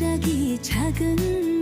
반짝이 작은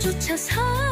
주차 사